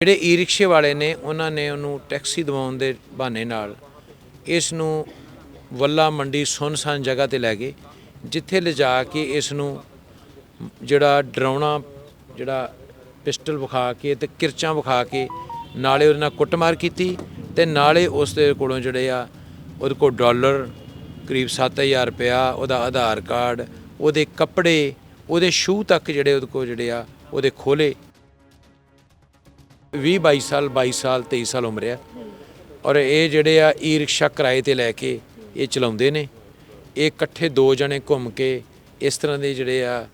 ਜਿਹੜੇ ਈ ਰਿਕਸ਼ੇ ਵਾਲੇ ਨੇ, ਉਹਨਾਂ ਨੇ ਉਹਨੂੰ ਟੈਕਸੀ ਦਿਵਾਉਣ ਦੇ ਬਹਾਨੇ ਨਾਲ ਇਸ ਨੂੰ ਵੱਲਾ ਮੰਡੀ ਸੁਨਸਾਨ ਜਗ੍ਹਾ ਤੇ ਲੈ ਗਏ, ਜਿੱਥੇ ਲਿਜਾ ਕੇ ਇਸ ਨੂੰ ਜਿਹੜਾ ਡਰਾਉਣਾ, ਜਿਹੜਾ ਪਿਸਟਲ ਵਿਖਾ ਕੇ ਤੇ ਕਿਰਚਾਂ ਵਿਖਾ ਕੇ ਨਾਲੇ ਉਹਦੇ ਨਾਲ ਕੁੱਟਮਾਰ ਕੀਤੀ ਤੇ ਨਾਲੇ ਉਸ ਦੇ ਕੋਲੋਂ ਜਿਹੜੇ ਆ, ਉਹਦੇ ਕੋਲ ਡਾਲਰ ਕਰੀਬ 7000 ਰੁਪਇਆ, ਉਹਦਾ ਆਧਾਰ ਕਾਰਡ, ਉਹਦੇ ਕੱਪੜੇ, ਉਹਦੇ ਸ਼ੂ ਤੱਕ ਜਿਹੜੇ ਉਹਦੇ ਕੋਲ ਜਿਹੜੇ ਆ, ਉਹਦੇ ਖੋਲੇ 20 22 ਸਾਲ 22 ਸਾਲ 23 ਸਾਲ ਉਮਰ ਆ। ਔਰ ਇਹ ਜਿਹੜੇ ਆ ਈ ਰਿਕਸ਼ਾ ਕਿਰਾਏ ਤੇ ਲੈ ਕੇ ਇਹ ਚਲਾਉਂਦੇ ਨੇ। ਇਹ ਇਕੱਠੇ ਦੋ ਜਣੇ ਘੁੰਮ ਕੇ ਇਸ ਤਰ੍ਹਾਂ ਦੇ ਜਿਹੜੇ ਆ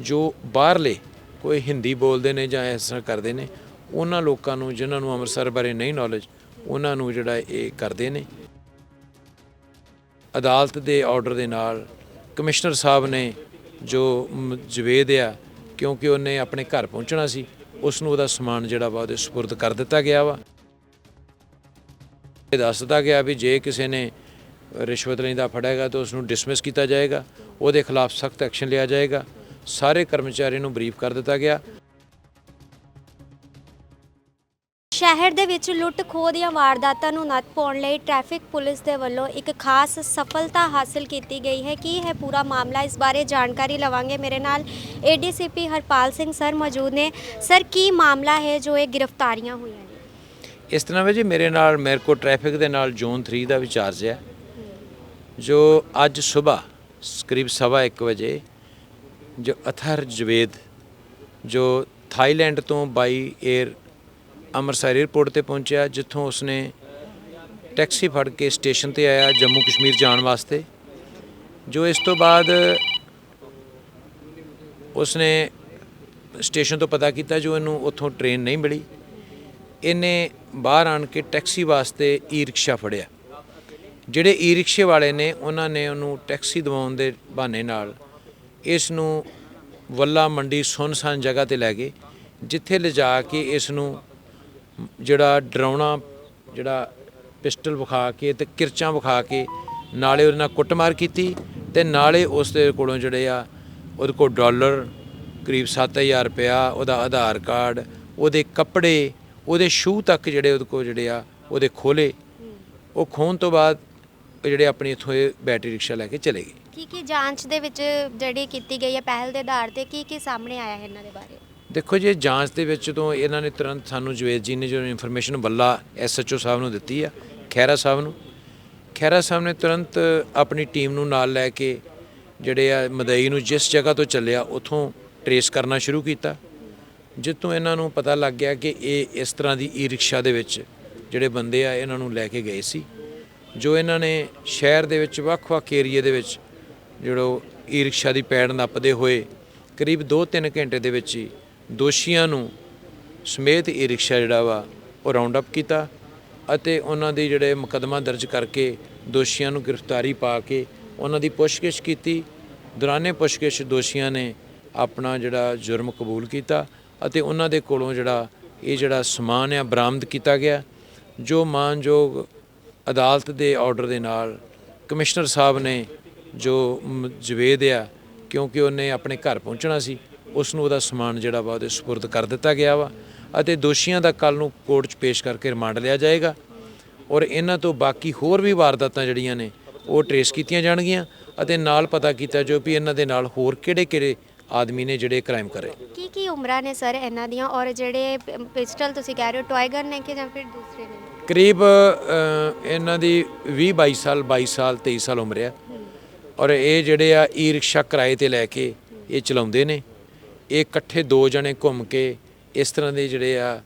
ਜੋ ਬਾਹਰਲੇ, ਕੋਈ ਹਿੰਦੀ ਬੋਲਦੇ ਨੇ ਜਾਂ ਇਸ ਤਰ੍ਹਾਂ ਕਰਦੇ ਨੇ, ਉਹਨਾਂ ਲੋਕਾਂ ਨੂੰ, ਜਿਨ੍ਹਾਂ ਨੂੰ ਅੰਮ੍ਰਿਤਸਰ ਬਾਰੇ ਨਹੀਂ ਨੌਲੇਜ ਉਹਨਾਂ ਨੂੰ ਜਿਹੜਾ ਇਹ ਕਰਦੇ ਨੇ। ਅਦਾਲਤ ਦੇ ਆਰਡਰ ਦੇ ਨਾਲ ਕਮਿਸ਼ਨਰ ਸਾਹਿਬ ਨੇ ਜੋ ਜਵੇਦ ਆ, ਕਿਉਂਕਿ ਉਹਨੇ ਆਪਣੇ ਘਰ ਪਹੁੰਚਣਾ ਸੀ ਉਸ ਨੂੰ ਉਹਦਾ ਸਮਾਨ ਜਿਹੜਾ ਵਾ ਉਹਦੇ ਸਪੁਰਦ ਕਰ ਦਿੱਤਾ ਗਿਆ ਵਾ। ਇਹ ਦੱਸ ਦਿੱਤਾ ਗਿਆ ਵੀ ਜੇ ਕਿਸੇ ਨੇ ਰਿਸ਼ਵਤ ਲੈਂਦਾ ਫੜੇਗਾ ਤਾਂ ਉਸ ਨੂੰ ਡਿਸਮਿਸ ਕੀਤਾ ਜਾਏਗਾ, ਉਹਦੇ ਖਿਲਾਫ ਸਖਤ ਐਕਸ਼ਨ ਲਿਆ ਜਾਏਗਾ। ਸਾਰੇ ਕਰਮਚਾਰੀ ਨੂੰ ਬਰੀਫ ਕਰ ਦਿੱਤਾ ਗਿਆ। ਸ਼ਹਿਰ ਦੇ ਵਿੱਚ ਲੁੱਟ ਖੋਹ ਦੀਆਂ ਵਾਰਦਾਤਾਂ ਨੂੰ ਨੱਥ ਪਾਉਣ ਲਈ ਟ੍ਰੈਫਿਕ ਪੁਲਿਸ ਦੇ ਵੱਲੋਂ ਇੱਕ ਖਾਸ ਸਫਲਤਾ ਹਾਸਲ ਕੀਤੀ ਗਈ ਹੈ। ਕੀ ਹੈ ਪੂਰਾ ਮਾਮਲਾ ਇਸ ਬਾਰੇ ਜਾਣਕਾਰੀ ਲਵਾਂਗੇ? ਮੇਰੇ ਨਾਲ ਏਡੀਸੀਪੀ ਹਰਪਾਲ ਸਿੰਘ ਸਰ ਮੌਜੂਦ ਨੇ। ਸਰ, ਕੀ ਮਾਮਲਾ ਹੈ ਜੋ ਇਹ ਗ੍ਰਿਫਤਾਰੀਆਂ ਹੋਈਆਂ ਨੇ? ਇਸ ਤਰ੍ਹਾਂ ਵੀ ਜੀ, ਮੇਰੇ ਨਾਲ, ਮੇਰੇ ਕੋ ਟ੍ਰੈਫਿਕ ਦੇ ਨਾਲ ਜ਼ੋਨ 3 ਦਾ ਵੀ ਚਾਰਜ ਹੈ। ਜੋ ਅੱਜ ਸਵੇਰ ਕਰੀਬ ਸਵਾ ਇੱਕ ਵਜੇ ਜੋ ਅਥਰ ਜਵੇਦ ਜੋ ਥਾਈਲੈਂਡ ਤੋਂ ਬਾਈ 에ਅਰ ਅੰਮ੍ਰਿਤਸਰ 에ਅਰਪੋਰਟ ਤੇ ਪਹੁੰਚਿਆ, ਜਿੱਥੋਂ ਉਸਨੇ ਟੈਕਸੀ ਫੜ ਕੇ ਸਟੇਸ਼ਨ ਤੇ ਆਇਆ ਜੰਮੂ ਕਸ਼ਮੀਰ ਜਾਣ ਵਾਸਤੇ। ਜੋ ਇਸ ਤੋਂ ਬਾਅਦ ਉਸਨੇ ਸਟੇਸ਼ਨ ਤੋਂ ਪਤਾ ਕੀਤਾ ਜੋ ਇਹਨੂੰ ਉੱਥੋਂ ਟ੍ਰੇਨ ਨਹੀਂ ਮਿਲੀ। ਇਹਨੇ ਬਾਹਰ ਆਣ ਕੇ ਟੈਕਸੀ ਵਾਸਤੇ ਈ ਰਿਕਸ਼ਾ ਫੜਿਆ। ਜਿਹੜੇ ਈ ਰਿਕਸ਼ੇ ਵਾਲੇ ਨੇ, ਉਹਨਾਂ ਨੇ ਉਹਨੂੰ ਟੈਕਸੀ ਦਿਵਾਉਣ ਦੇ ਬਹਾਨੇ ਨਾਲ ਇਸ ਨੂੰ ਵੱਲਾ ਮੰਡੀ ਸੁਨਸਾਨ ਜਗ੍ਹਾ ਤੇ ਲੈ ਗਏ, ਜਿੱਥੇ ਲਿਜਾ ਕੇ ਇਸ ਨੂੰ ਜਿਹੜਾ ਡਰਾਉਣਾ, ਜਿਹੜਾ ਪਿਸਟਲ ਵਿਖਾ ਕੇ ਤੇ ਕਿਰਚਾਂ ਵਿਖਾ ਕੇ ਨਾਲੇ ਉਹਦੇ ਨਾਲ ਕੁੱਟਮਾਰ ਕੀਤੀ ਤੇ ਨਾਲੇ ਉਸ ਦੇ ਕੋਲੋਂ ਜਿਹੜੇ ਆ, ਉਹਦੇ ਕੋਲ ਡਾਲਰ ਕਰੀਬ 7000 ਰੁਪਇਆ, ਉਹਦਾ ਆਧਾਰ ਕਾਰਡ, ਉਹਦੇ ਕੱਪੜੇ, ਉਹਦੇ ਸ਼ੂ ਤੱਕ ਜਿਹੜੇ ਉਹਦੇ ਕੋਲ ਜਿਹੜੇ ਆ, ਉਹਦੇ ਖੋਲੇ ਉਹ ਖੋਣ ਤੋਂ ਬਾਅਦ ਉਹ ਜਿਹੜੇ ਆਪਣੀ ਇੱਥੋਂ ਇਹ ਬੈਟਰੀ ਰਿਕਸ਼ਾ ਲੈ ਕੇ ਚਲੇ ਗਏ। ਕੀ ਕੀ ਜਾਂਚ ਦੇ ਵਿੱਚ ਜਿਹੜੀ ਕੀਤੀ ਗਈ ਹੈ ਪਹਿਲ ਦੇ ਆਧਾਰ ਤੇ ਕੀ ਕੀ ਸਾਹਮਣੇ ਆਇਆ ਹੈ ਇਹਨਾਂ ਦੇ ਬਾਰੇ? ਦੇਖੋ ਜੀ, ਜਾਂਚ ਦੇ ਵਿੱਚ ਤੋਂ ਇਹਨਾਂ ਨੇ ਤੁਰੰਤ ਸਾਨੂੰ ਜਵੇਦ ਜੀ ਨੇ ਜੋ ਇਨਫੋਰਮੇਸ਼ਨ ਬੱਲਾ ਐਸਐਚਓ ਸਾਹਿਬ ਨੂੰ ਦਿੱਤੀ ਆ ਖੈਰਾ ਸਾਹਿਬ ਨੂੰ ਖੈਰਾ ਸਾਹਿਬ ਨੇ ਤੁਰੰਤ ਆਪਣੀ ਟੀਮ ਨੂੰ ਨਾਲ ਲੈ ਕੇ ਜਿਹੜੇ ਆ ਮਦਈ ਨੂੰ ਜਿਸ ਜਗ੍ਹਾ ਤੋਂ ਚੱਲਿਆ, ਉਥੋਂ ਟਰੇਸ ਕਰਨਾ ਸ਼ੁਰੂ ਕੀਤਾ। ਜਿੱਥੋਂ ਇਹਨਾਂ ਨੂੰ ਪਤਾ ਲੱਗ ਗਿਆ ਕਿ ਇਹ ਇਸ ਤਰ੍ਹਾਂ ਦੀ ਈ ਰਿਕਸ਼ਾ ਦੇ ਵਿੱਚ ਜਿਹੜੇ ਬੰਦੇ ਆ, ਇਹਨਾਂ ਨੂੰ ਲੈ ਕੇ ਗਏ ਸੀ। ਜੋ ਇਹਨਾਂ ਨੇ ਸ਼ਹਿਰ ਦੇ ਵਿੱਚ ਵੱਖ-ਵੱਖ ਏਰੀਏ ਦੇ ਵਿੱਚ, ਜਿਹੜੋ ਈ ਰਿਕਸ਼ਾ ਦੀ ਪੈੜ ਨੱਪਦੇ ਹੋਏ ਕਰੀਬ 2-3 ਘੰਟੇ ਦੇ ਵਿੱਚ ਹੀ ਦੋਸ਼ੀਆਂ ਨੂੰ ਸਮੇਤ ਇਹ ਰਿਕਸ਼ਾ ਜਿਹੜਾ ਵਾ, ਉਹ ਰਾਉਂਡ ਅਪ ਕੀਤਾ ਅਤੇ ਉਹਨਾਂ ਦੇ ਜਿਹੜੇ ਮੁਕੱਦਮਾ ਦਰਜ ਕਰਕੇ ਦੋਸ਼ੀਆਂ ਨੂੰ ਗ੍ਰਿਫਤਾਰੀ ਪਾ ਕੇ ਉਹਨਾਂ ਦੀ ਪੁੱਛਗਿੱਛ ਕੀਤੀ। ਦੌਰਾਨੇ ਪੁੱਛਗਿੱਛ ਦੋਸ਼ੀਆਂ ਨੇ ਆਪਣਾ ਜਿਹੜਾ ਜੁਰਮ ਕਬੂਲ ਕੀਤਾ ਅਤੇ ਉਹਨਾਂ ਦੇ ਕੋਲੋਂ ਜਿਹੜਾ ਇਹ ਜਿਹੜਾ ਸਮਾਨ ਆ, ਬਰਾਮਦ ਕੀਤਾ ਗਿਆ, ਜੋ ਮਾਨਯੋਗ ਅਦਾਲਤ ਦੇ ਆਰਡਰ ਦੇ ਨਾਲ ਕਮਿਸ਼ਨਰ ਸਾਹਿਬ ਨੇ ਜੋ ਜਵੇਦ ਆ, ਕਿਉਂਕਿ ਉਹਨੇ ਆਪਣੇ ਘਰ ਪਹੁੰਚਣਾ ਸੀ ਉਸ ਨੂੰ ਉਹਦਾ ਸਮਾਨ ਜਿਹੜਾ ਵਾ ਉਹਦੇ ਸਪੁਰਦ ਕਰ ਦਿੱਤਾ ਗਿਆ ਵਾ ਅਤੇ ਦੋਸ਼ੀਆਂ ਦਾ ਕੱਲ ਨੂੰ ਕੋਰਟ 'ਚ ਪੇਸ਼ ਕਰਕੇ ਰਿਮਾਂਡ ਲਿਆ ਜਾਏਗਾ ਔਰ ਇਹਨਾਂ ਤੋਂ ਬਾਕੀ ਹੋਰ ਵੀ ਵਾਰਦਾਤਾਂ ਜਿਹੜੀਆਂ ਨੇ ਉਹ ਟਰੇਸ ਕੀਤੀਆਂ ਜਾਣਗੀਆਂ ਅਤੇ ਨਾਲ ਪਤਾ ਕੀਤਾ ਜੋ ਵੀ ਇਹਨਾਂ ਦੇ ਨਾਲ ਹੋਰ ਕਿਹੜੇ-ਕਿਹੜੇ ਆਦਮੀ ਨੇ ਜਿਹੜੇ ਕ੍ਰਾਈਮ ਕਰੇ ਕੀ ਕੀ ਉਮਰਾਂ ਨੇ ਸਰ ਇਹਨਾਂ ਦੀਆਂ ਔਰ ਜਿਹੜੇ ਪਿਸਟਲ ਤੁਸੀਂ ਕਹਿ ਰਹੇ ਹੋ ਟੌਏ ਗਨ ਨੇ ਕਿ ਜਾਂ ਫਿਰ ਦੂਸਰੇ ਨੇ? ਕਰੀਬ ਇਹਨਾਂ ਦੀ 20 22 ਸਾਲ 22 ਸਾਲ 23 ਸਾਲ ਉਮਰ ਆ। ਔਰ ਇਹ ਜਿਹੜੇ ਆ ਈ ਰਿਕਸ਼ਾ ਕਿਰਾਏ ਤੇ ਲੈ ਕੇ ਇਹ ਚਲਾਉਂਦੇ ਨੇ। ਇਹ ਇਕੱਠੇ ਦੋ ਜਣੇ ਘੁੰਮ ਕੇ ਇਸ ਤਰ੍ਹਾਂ ਦੇ ਜਿਹੜੇ ਆ,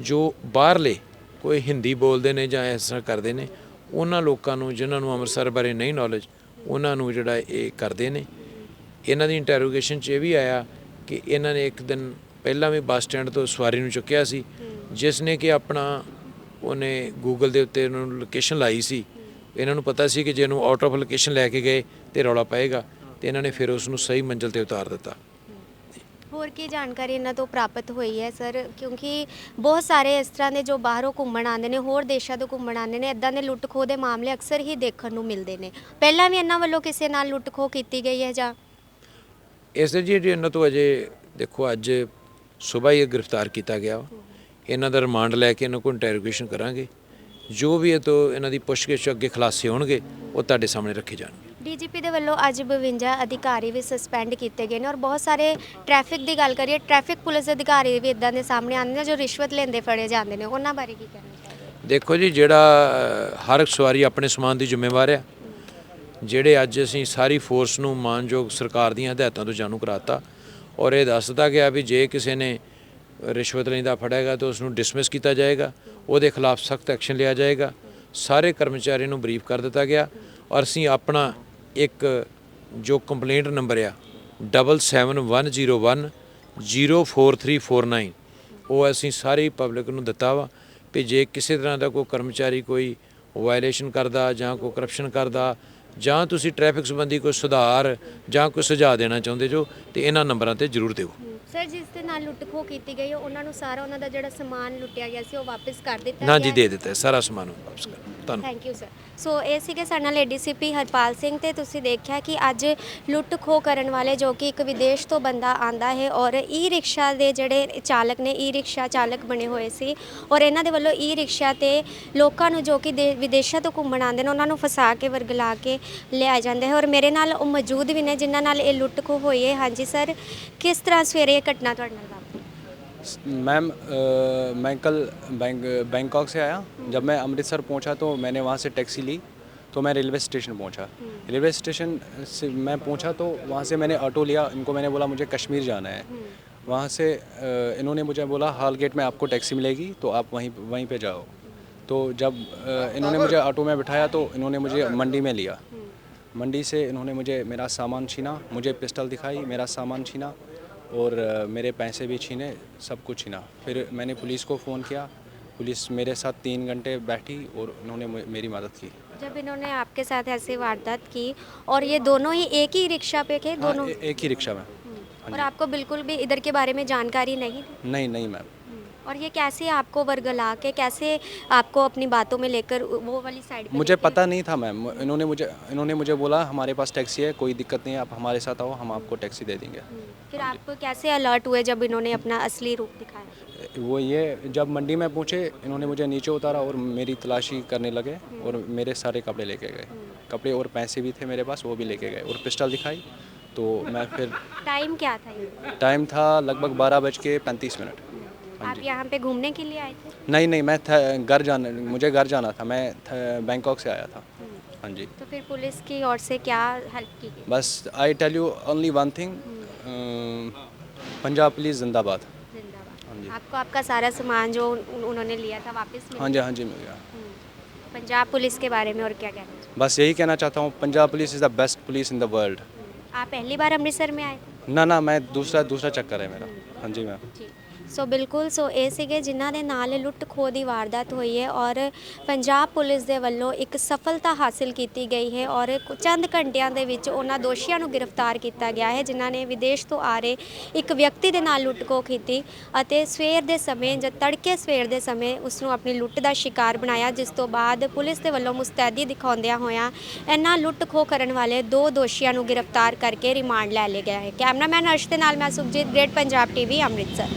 ਜੋ ਬਾਹਰਲੇ, ਕੋਈ ਹਿੰਦੀ ਬੋਲਦੇ ਨੇ ਜਾਂ ਇਸ ਤਰ੍ਹਾਂ ਕਰਦੇ ਨੇ, ਉਹਨਾਂ ਲੋਕਾਂ ਨੂੰ, ਜਿਨ੍ਹਾਂ ਨੂੰ ਅੰਮ੍ਰਿਤਸਰ ਬਾਰੇ ਨਹੀਂ ਨੌਲੇਜ ਉਹਨਾਂ ਨੂੰ ਜਿਹੜਾ ਇਹ ਕਰਦੇ ਨੇ। ਇਹਨਾਂ ਦੀ ਇੰਟਰੋਗੇਸ਼ਨ 'ਚ ਇਹ ਵੀ ਆਇਆ ਕਿ ਇਹਨਾਂ ਨੇ ਇੱਕ ਦਿਨ ਪਹਿਲਾਂ ਵੀ ਬੱਸ ਸਟੈਂਡ ਤੋਂ ਸਵਾਰੀ ਨੂੰ ਚੁੱਕਿਆ ਸੀ, ਜਿਸ ਨੇ ਕਿ ਆਪਣਾ ਉਹਨੇ ਗੂਗਲ ਦੇ ਉੱਤੇ ਉਹਨਾਂ ਨੂੰ ਲੋਕੇਸ਼ਨ ਲਾਈ ਸੀ। ਇਹਨਾਂ ਨੂੰ ਪਤਾ ਸੀ ਕਿ ਜੇ ਇਹਨੂੰ ਆਊਟ ਆਫ ਲੋਕੇਸ਼ਨ ਲੈ ਕੇ ਗਏ, ਤੇ ਰੌਲਾ ਪਏਗਾ, ਤੇ ਇਹਨਾਂ ਨੇ ਫਿਰ ਉਸ ਨੂੰ ਸਹੀ ਮੰਜ਼ਿਲ ਤੇ ਉਤਾਰ ਦਿੱਤਾ। ਹੋਰ ਕੀ ਜਾਣਕਾਰੀ ਇਹਨਾਂ ਤੋਂ ਪ੍ਰਾਪਤ ਹੋਈ ਹੈ, ਸਰ? ਕਿਉਂਕਿ ਬਹੁਤ ਸਾਰੇ ਇਸ ਤਰ੍ਹਾਂ ਦੇ ਜੋ ਬਾਹਰੋਂ ਘੁੰਮਣ ਆਉਂਦੇ ਨੇ, ਹੋਰ ਦੇਸ਼ਾਂ ਤੋਂ ਘੁੰਮਣ ਆਉਂਦੇ ਨੇ ਇਦਾਂ ਦੇ ਲੁੱਟ ਖੋਹ ਦੇ ਮਾਮਲੇ ਅਕਸਰ ਹੀ ਦੇਖਣ ਨੂੰ ਮਿਲਦੇ ਨੇ। ਪਹਿਲਾਂ ਵੀ ਇਹਨਾਂ ਵੱਲੋਂ ਕਿਸੇ ਨਾਲ ਲੁੱਟ ਖੋਹ ਕੀਤੀ ਗਈ ਹੈ ਜਾਂ? ਇਸ ਦੇ ਜੀ ਇਹਨਾਂ ਤੋਂ ਅਜੇ ਦੇਖੋ, ਅੱਜ ਸਵੇਰ ਹੀ ਗ੍ਰਿਫਤਾਰ ਕੀਤਾ ਗਿਆ ਇਹਨਾਂ ਦਾ ਰਿਮਾਂਡ ਲੈ ਕੇ ਇਹਨਾਂ ਕੋਲ ਇੰਟਰੋਗੇਸ਼ਨ ਕਰਾਂਗੇ। ਜੋ ਵੀ ਇਹ ਤੋਂ ਇਹਨਾਂ ਦੀ ਪੁੱਛਗਿੱਛ ਅੱਗੇ ਖੁਲਾਸੇ ਹੋਣਗੇ, ਉਹ ਤੁਹਾਡੇ ਸਾਹਮਣੇ ਰੱਖੇ ਜਾਣਗੇ। ਡੀਜੀਪੀ ਦੇ ਵੱਲੋਂ ਅੱਜ 52 ਅਧਿਕਾਰੀ ਵੀ ਸਸਪੈਂਡ ਕੀਤੇ ਗਏ ਨੇ ਔਰ ਬਹੁਤ ਸਾਰੇ ਟ੍ਰੈਫਿਕ ਦੀ ਗੱਲ ਕਰੀਏ ਟ੍ਰੈਫਿਕ ਪੁਲਿਸ ਅਧਿਕਾਰੀ ਵੀ ਇਦਾਂ ਦੇ ਸਾਹਮਣੇ ਆਉਂਦੇ ਨੇ ਜੋ ਰਿਸ਼ਵਤ ਲੈਂਦੇ ਫੜੇ ਜਾਂਦੇ ਨੇ। ਉਹਨਾਂ ਬਾਰੇ ਕੀ ਕਹਿਣਾ ਚਾਹੁੰਦੇ ਦੇਖੋ ਜੀ, ਜਿਹੜਾ ਹਰ ਇੱਕ ਸਵਾਰੀ ਆਪਣੇ ਸਮਾਨ ਦੀ ਜ਼ਿੰਮੇਵਾਰ ਆ। ਜਿਹੜੇ ਅੱਜ ਅਸੀਂ ਸਾਰੀ ਫੋਰਸ ਨੂੰ ਮਾਨਯੋਗ ਸਰਕਾਰ ਦੀਆਂ ਹਦਾਇਤਾਂ ਤੋਂ ਜਾਣੂ ਕਰਾਤਾ ਔਰ ਇਹ ਦੱਸਦਾ ਗਿਆ ਵੀ ਜੇ ਕਿਸੇ ਨੇ ਰਿਸ਼ਵਤ ਲੈਂਦਾ ਫੜੇਗਾ ਤਾਂ ਉਸ ਨੂੰ ਡਿਸਮਿਸ ਕੀਤਾ ਜਾਏਗਾ, ਉਹਦੇ ਖਿਲਾਫ ਸਖਤ ਐਕਸ਼ਨ ਲਿਆ ਜਾਏਗਾ। ਸਾਰੇ ਕਰਮਚਾਰੀ ਨੂੰ ਬਰੀਫ ਕਰ ਦਿੱਤਾ ਗਿਆ ਔਰ ਅਸੀਂ ਆਪਣਾ ਇੱਕ ਜੋ ਕੰਪਲੇਂਟ ਨੰਬਰ ਆ 77101 04349 ਉਹ ਅਸੀਂ ਸਾਰੀ ਪਬਲਿਕ ਨੂੰ ਦਿੱਤਾ ਵਾ ਵੀ ਜੇ ਕਿਸੇ ਤਰ੍ਹਾਂ ਦਾ ਕੋਈ ਕਰਮਚਾਰੀ ਕੋਈ ਵਾਇਲੇਸ਼ਨ ਕਰਦਾ ਜਾਂ ਕੋਈ ਕਰਪਸ਼ਨ ਕਰਦਾ ਜਾਂ ਤੁਸੀਂ ਟ੍ਰੈਫਿਕ ਸੰਬੰਧੀ ਕੋਈ ਸੁਧਾਰ ਜਾਂ ਕੋਈ ਸੁਝਾਅ ਦੇਣਾ ਚਾਹੁੰਦੇ ਜੋ ਤੇ ਇਹਨਾਂ ਨੰਬਰਾਂ ਤੇ ਜ਼ਰੂਰ ਦਿਓ। ਸਰ ਜਿਸ ਦੇ ਨਾਲ ਲੁੱਟ ਖੋਹ ਕੀਤੀ ਗਈ ਉਹਨਾਂ ਨੂੰ ਸਾਰਾ ਉਹਨਾਂ ਦਾ ਜਿਹੜਾ ਸਮਾਨ ਲੁੱਟਿਆ ਗਿਆ ਸੀ ਉਹ ਵਾਪਸ ਕਰ ਦਿੱਤਾ ਨਾ ਜੀ ਦੇ ਦਿੱਤਾ ਸਾਰਾ ਸਮਾਨ ਵਾਪਸ ਕਰ ਧੰਨਵਾਦ। ਥੈਂਕ ਯੂ ਸਰ ਸੋ ਇਹ ਸੀਗੇ ਸਾਡੇ ਨਾਲ ਏਡੀਸੀਪੀ ਹਰਪਾਲ ਸਿੰਘ ਤੇ ਤੁਸੀਂ ਦੇਖਿਆ ਕਿ ਅੱਜ ਲੁੱਟ ਖੋਹ ਕਰਨ ਵਾਲੇ ਜੋ ਕਿ ਇੱਕ ਵਿਦੇਸ਼ ਤੋਂ ਬੰਦਾ ਆਂਦਾ ਹੈ ਔਰ ਈ ਰਿਕਸ਼ਾ ਦੇ ਜਿਹੜੇ ਚਾਲਕ ਨੇ ਈ ਰਿਕਸ਼ਾ ਚਾਲਕ ਬਣੇ ਹੋਏ ਸੀ ਔਰ ਇਹਨਾਂ ਦੇ ਵੱਲੋਂ ਈ ਰਿਕਸ਼ਾ ਤੇ ਲੋਕਾਂ ਨੂੰ ਜੋ ਕਿ ਦੇ- ਵਿਦੇਸ਼ਾਂ ਤੋਂ ਘੁੰਮਣ ਆਉਂਦੇ ਨੇ, ਉਹਨਾਂ ਨੂੰ ਫਸਾ ਕੇ, ਵਰਗਲਾ ਕੇ ਲਿਆ ਜਾਂਦੇ ਹੈ ਔਰ ਮੇਰੇ ਨਾਲ ਉਹ ਮੌਜੂਦ ਵੀ ਨੇ, ਜਿਨ੍ਹਾਂ ਨਾਲ ਇਹ ਲੁੱਟ ਖੋਹ ਹੋਈ ਹੈ। ਹਾਂਜੀ ਸਰ ਕਿਸ ਤਰ੍ਹਾਂ ਸਵੇਰੇ ਇਹ ਘਟਨਾ ਤੁਹਾਡੇ ਨਾਲ मैम मैं कल बैंक, बैंकॉक से आया। जब मैं अमृतसर पहुँचा तो मैंने वहाँ से टैक्सी ली तो मैं रेलवे स्टेशन पहुँचा। रेलवे स्टेशन से मैं पहुँचा तो वहाँ से मैंने ऑटो लिया। इनको मैंने बोला, मुझे कश्मीर जाना है। वहाँ से इन्होंने मुझे बोला, हाल गेट में आपको टैक्सी मिलेगी तो आप वहीं वहीं पे जाओ। तो जब इन्होंने मुझे ऑटो में बिठाया तो इन्होंने मुझे मंडी में लिया। मंडी से इन्होंने मुझे मेरा सामान छीना, मुझे पिस्टल दिखाई, मेरा सामान छीना। और मेरे पैसे भी छीने सब कुछ छीना। फिर मैंने पुलिस को फ़ोन किया पुलिस मेरे साथ तीन घंटे बैठी और उन्होंने मेरी मदद की। जब इन्होंने आपके साथ ऐसी वारदात की और ये दोनों ही एक ही रिक्शा पे थे हाँ, दोनों? ए- एक ही रिक्शा में। और आपको बिल्कुल भी इधर के बारे में जानकारी नहीं थी? नहीं नहीं मैम। और ये कैसे आपको वर्गला के कैसे आपको अपनी बातों में लेकर वो वाली साइड मुझे पता नहीं था मैम। इन्होंने मुझे इन्होंने मुझे बोला हमारे पास टैक्सी है कोई दिक्कत नहीं है आप हमारे साथ आओ हम आपको टैक्सी दे देंगे। फिर आप कैसे अलर्ट हुए जब इन्होंने अपना असली रूप दिखाया? वो ये जब मंडी में पूछे इन्होंने मुझे नीचे उतारा और मेरी तलाशी करने लगे और मेरे सारे कपड़े लेके गए। कपड़े और पैसे भी थे मेरे पास वो भी लेके गए और पिस्टल दिखाई। तो मैं फिर टाइम क्या था टाइम था लगभग बारह बज के पैंतीस मिनट। आप यहाँ पे घूमने के लिए आए थे? नहीं नहीं मैं घर जाना मुझे घर जाना था। मैं बैंकॉक से आया था। हाँ जी। तो फिर पुलिस की ओर से क्या हेल्प की गई? बस I tell you only one thing Punjab police जिंदाबाद। हाँ। आपको आपका सारा सामान जो उन्होंने लिया था वापस मिल हाँ जी हाँ जी मिल गया। हम्म। पंजाब पुलिस के बारे में और क्या कहना बस यही कहना चाहता हूँ Punjab police is the best police in the world आप पहली बार अमृतसर में आए? ना ना मैं दूसरा दूसरा चक्कर है मेरा। हाँ जी मैम। ਸੋ ਬਿਲਕੁਲ, ਸੋ ਇਹ ਸੀਗੇ ਜਿਨ੍ਹਾਂ ਦੇ ਨਾਲ ਲੁੱਟ ਖੋਹ ਦੀ ਵਾਰਦਾਤ ਹੋਈ ਹੈ ਔਰ ਪੰਜਾਬ ਪੁਲਿਸ ਦੇ ਵੱਲੋਂ ਇੱਕ ਸਫਲਤਾ ਹਾਸਲ ਕੀਤੀ ਗਈ ਹੈ ਔਰ ਚੰਦ ਘੰਟਿਆਂ ਦੇ ਵਿੱਚ ਉਹਨਾਂ ਦੋਸ਼ੀਆਂ ਨੂੰ ਗ੍ਰਿਫਤਾਰ ਕੀਤਾ ਗਿਆ ਹੈ, ਜਿਨ੍ਹਾਂ ਨੇ ਵਿਦੇਸ਼ ਤੋਂ ਆ ਰਹੇ ਇੱਕ ਵਿਅਕਤੀ ਦੇ ਨਾਲ ਲੁੱਟ ਖੋਹ ਕੀਤੀ ਅਤੇ ਸਵੇਰ ਦੇ ਸਮੇਂ ਜਦ ਤੜਕੇ ਸਵੇਰ ਦੇ ਸਮੇਂ ਉਸ ਨੂੰ ਆਪਣੀ ਲੁੱਟ ਦਾ ਸ਼ਿਕਾਰ ਬਣਾਇਆ, ਜਿਸ ਤੋਂ ਬਾਅਦ ਪੁਲਿਸ ਦੇ ਵੱਲੋਂ ਮੁਸਤੈਦੀ ਦਿਖਾਉਂਦਿਆਂ ਹੋਇਆਂ ਇਹਨਾਂ ਲੁੱਟ ਖੋਹ ਕਰਨ ਵਾਲੇ ਦੋ ਦੋਸ਼ੀਆਂ ਨੂੰ ਗ੍ਰਿਫਤਾਰ ਕਰਕੇ ਰਿਮਾਂਡ ਲੈ ਲਿਆ ਗਿਆ ਹੈ। ਕੈਮਰਾਮੈਨ ਹਰਸ਼ ਦੇ ਨਾਲ ਮੈਂ ਸੁਖਜੀਤ, ਗ੍ਰੇਟ ਪੰਜਾਬ ਟੀਵੀ, ਅੰਮ੍ਰਿਤਸਰ।